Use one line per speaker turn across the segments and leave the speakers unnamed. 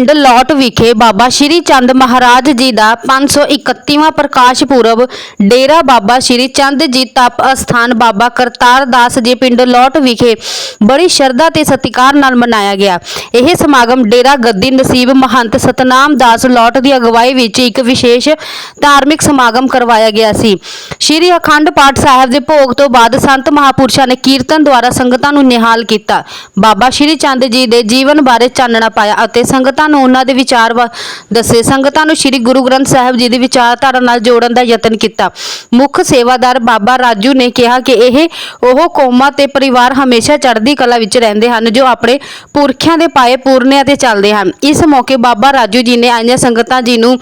ਪਿੰਡ ਲੋਟ ਵਿਖੇ ਬਾਬਾ ਸ਼੍ਰੀ ਚੰਦ ਮਹਾਰਾਜ ਜੀ ਦਾ 531ਵਾਂ ਪ੍ਰਕਾਸ਼ ਪੁਰਬ, ਡੇਰਾ ਬਾਬਾ ਸ਼੍ਰੀ ਚੰਦ ਜੀ ਤਪ ਅਸਥਾਨ ਬਾਬਾ ਕਰਤਾਰ ਦਾਸ ਜੀ ਪਿੰਡ ਲੋਟ ਵਿਖੇ ਬੜੀ ਸ਼ਰਧਾ ਤੇ ਸਤਿਕਾਰ ਨਾਲ ਮਨਾਇਆ ਗਿਆ। ਇਹ ਸਮਾਗਮ ਡੇਰਾ ਗੱਦੀ ਨਸੀਬ ਮਹੰਤ ਸਤਨਾਮ ਦਾਸ ਲੋਟ ਦੀ ਅਗਵਾਈ ਵਿੱਚ ਇੱਕ ਵਿਸ਼ੇਸ਼ ਧਾਰਮਿਕ ਸਮਾਗਮ ਕਰਵਾਇਆ ਗਿਆ ਸੀ। ਸ਼੍ਰੀ ਅਖੰਡ ਪਾਠ ਸਾਹਿਬ ਦੇ ਭੋਗ ਤੋਂ ਬਾਅਦ ਸੰਤ ਮਹਾਪੁਰਸ਼ਾਂ ਨੇ ਕੀਰਤਨ ਦੁਆਰਾ ਸੰਗਤਾਂ ਨੂੰ ਨਿਹਾਲ ਕੀਤਾ। ਬਾਬਾ ਸ਼੍ਰੀ ਚੰਦ ਜੀ ਦੇ ਜੀਵਨ ਬਾਰੇ ਚਾਨਣਾ ਪਾਇਆ ਅਤੇ ਸੰਗਤਾਂ ਨੂੰ ਉਹਨਾਂ ਦੇ ਵਿਚਾਰ ਦੱਸੇ। ਸੰਗਤਾਂ ਨੂੰ ਸ਼੍ਰੀ ਗੁਰੂ ਗ੍ਰੰਥ ਸਾਹਿਬ ਜੀ ਦੀ ਵਿਚਾਰਧਾਰਾ ਨਾਲ ਜੋੜਨ ਦਾ ਯਤਨ ਕੀਤਾ। ਮੁੱਖ ਸੇਵਾਦਾਰ ਬਾਬਾ ਰਾਜੂ ਨੇ ਕਿਹਾ ਕਿ ਇਹ ਉਹ ਕੌਮਾਂ ਤੇ ਪਰਿਵਾਰ ਹਮੇਸ਼ਾ ਚੜ੍ਹਦੀ ਕਲਾ ਵਿੱਚ ਰਹਿੰਦੇ ਹਨ, ਜੋ ਆਪਣੇ ਪੁਰਖਿਆਂ ਦੇ ਪਾਏ ਪੂਰਨਿਆਂ ਤੇ ਚੱਲਦੇ ਹਨ। ਇਸ ਮੌਕੇ ਬਾਬਾ ਰਾਜੂ ਜੀ ਨੇ ਆਈਆਂ ਸੰਗਤਾਂ ਜੀ ਨੂੰ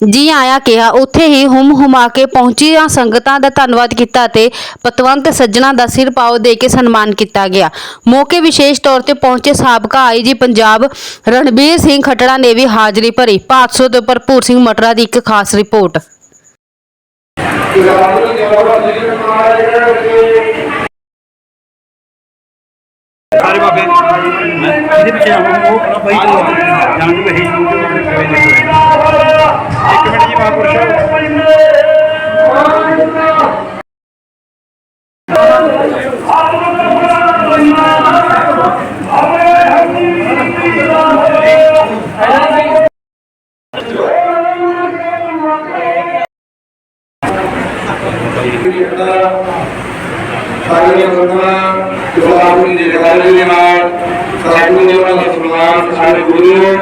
ਜੀ ਆਇਆਂ ਕਿਹਾ, ਉੱਥੇ ਹੀ ਹੁਮ ਹੁਮਾ ਕੇ ਪਹੁੰਚੀਆਂ, ਸੰਗਤਾਂ ਦਾ ਧੰਨਵਾਦ ਕੀਤਾ ਤੇ ਪਤਵੰਤ ਸੱਜਣਾ ਦਾ ਸਿਰ ਪਾਓ ਦੇ ਕੇ ਸਨਮਾਨ ਕੀਤਾ ਗਿਆ। ਮੌਕੇ ਵਿਸ਼ੇਸ਼ ਤੌਰ ਤੇ ਪਹੁੰਚੇ ਸਾਬਕਾ ਆਈਜੀ ਪੰਜਾਬ ਰਣਬੀਰ ਸਿੰਘ ਖੱਟੜਾ ਨੇ ਵੀ ਹਾਜ਼ਰੀ ਭਰੀ। ਭਾਦਸੋਂ ਤੋਂ ਭਰਪੂਰ ਸਿੰਘ ਮਟਰਾ ਦੀ ਇੱਕ ਖਾਸ ਰਿਪੋਰਟ।
ਸਾਰੇ ਬਾਬੇ, ਮੈਂ ਇਹਦੇ ਪਿੱਛੇ ਜਾਵਾਂਗਾ ਉਹ ਖੜਾ ਜਾਣ ਨੂੰ ਇਹ YouTube ਆਪਣੇ ਕਿਵੇਂ ਦੇਖੋ ਇੱਕ ਮਿੰਟ ਜੀ ਮਹਾਂਪੁਰਸ਼
ਸਾਰੀਆਂ ਸੰਗਤਾਂ ਗੁਰੂ ਜੀ ਦੇ ਘਰ ਦੇ ਨਾਲ ਸਾਧੂ ਦੇ ਨਾਲ ਸਨਮਾਨ ਸਾਰੇ ਗੁਰੂ ਸਾਰੀਆਂ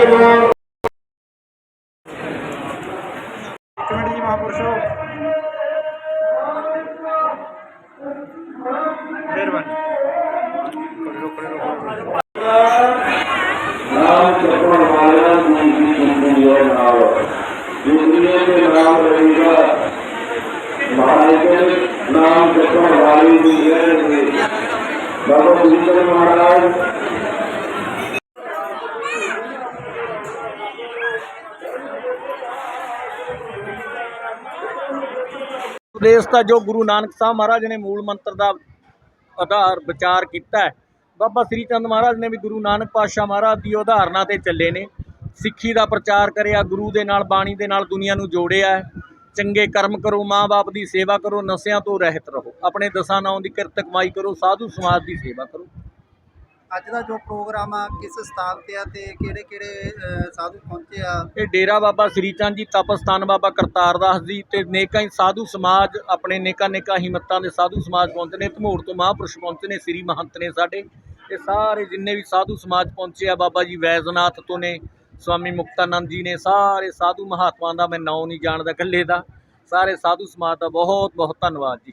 ਗੁਰੂ
ਇੱਕ ਮਿੰਟ ਜੀ ਮਹਾਂਪੁਰਸ਼। ਮਿਹਰਬਾਨੀ। ਰੁਕੋ
ਨਾਮ ਜਪਣ ਵਾਲਿਆਂ ਨੂੰ ਜਿੰਦਗੀ ਨਾਲ ਜਿੰਦਗੀ ਦੇ ਨਾਮ ਰਹੇਗਾ ਮਹਾਰਾਜ ਨਾਮ ਜਪਣ ਵਾਲੀ ਦੀ ਰਹਿਣਗੇ ਬਾਬਾ ਬੁੱਧ ਮਹਾਰਾਜ
ਉਪਦੇਸ਼ ਦਾ ਜੋ ਗੁਰੂ ਨਾਨਕ ਸਾਹਿਬ ਮਹਾਰਾਜ ਨੇ ਮੂਲ ਮੰਤਰ ਦਾ ਆਧਾਰ ਵਿਚਾਰ ਕੀਤਾ ਹੈ। ਬਾਬਾ ਸ੍ਰੀ ਚੰਦ ਮਹਾਰਾਜ ਨੇ ਵੀ ਗੁਰੂ ਨਾਨਕ ਪਾਤਸ਼ਾਹ ਮਹਾਰਾਜ ਦੀ ਉਦਾਹਰਨਾਂ ਤੇ ਚੱਲੇ ਨੇ। ਸਿੱਖੀ ਦਾ ਪ੍ਰਚਾਰ ਕਰਿਆ, ਗੁਰੂ ਦੇ ਨਾਲ, ਬਾਣੀ ਦੇ ਨਾਲ ਦੁਨੀਆ ਨੂੰ ਜੋੜਿਆ ਚੰਗੇ ਕਰਮ ਕਰੋ, ਮਾਂ-ਬਾਪ ਦੀ ਸੇਵਾ ਕਰੋ, ਨਸ਼ਿਆਂ ਤੋਂ ਰਹਿਤ ਰਹੋ। ਆਪਣੇ ਦਸਾਂ ਨਾਉਂ ਦੀ ਕਿਰਤ ਕਮਾਈ ਕਰੋ, ਸਾਧੂ ਸਮਾਜ ਦੀ ਸੇਵਾ ਕਰੋ।
ਅੱਜ ਦਾ ਜੋ ਪ੍ਰੋਗਰਾਮ ਆ, ਕਿਸ ਸਥਾਨ ਤੇ ਆ ਤੇ ਕਿਹੜੇ ਕਿਹੜੇ ਸਾਧੂ ਪਹੁੰਚੇ ਆ?
ਇਹ ਡੇਰਾ ਬਾਬਾ ਸ੍ਰੀ ਚੰਦ ਜੀ, ਤਪਸਥਾਨ ਬਾਬਾ ਕਰਤਾਰ ਦਾਸ ਜੀ ਤੇ ਨੇਕਾਂ ਹੀ ਸਾਧੂ ਸਮਾਜ, ਆਪਣੇ ਨੇਕਾਂ ਨੇਕਾਂ ਹਿੰਮਤਾਂ ਦੇ ਸਾਧੂ ਸਮਾਜ ਪਹੁੰਚੇ ਨੇ, ਧਮੂੜ ਤੋਂ ਮਹਾਂਪੁਰਸ਼ ਪਹੁੰਚੇ ਨੇ, ਸ੍ਰੀ ਮਹੰਤ ਨੇ ਸਾਡੇ ਇਹ ਸਾਰੇ ਜਿੰਨੇ ਵੀ ਸਾਧੂ ਸਮਾਜ ਪਹੁੰਚੇ ਆ, ਬਾਬਾ ਜੀ ਵੈਜਨਾਥ ਤੋਂ ਨੇ, ਸਵਾਮੀ ਮੁਕਤਾਨੰਦ ਜੀ ਨੇ, ਸਾਰੇ ਸਾਧੂ ਮਹਾਤਮਾ ਦਾ ਮੈਂ ਨਾਂ ਨਹੀਂ ਜਾਣਦਾ ਇਕੱਲੇ ਦਾ, ਸਾਰੇ ਸਾਧੂ ਸਮਾਜ ਦਾ ਬਹੁਤ ਬਹੁਤ ਧੰਨਵਾਦ ਜੀ।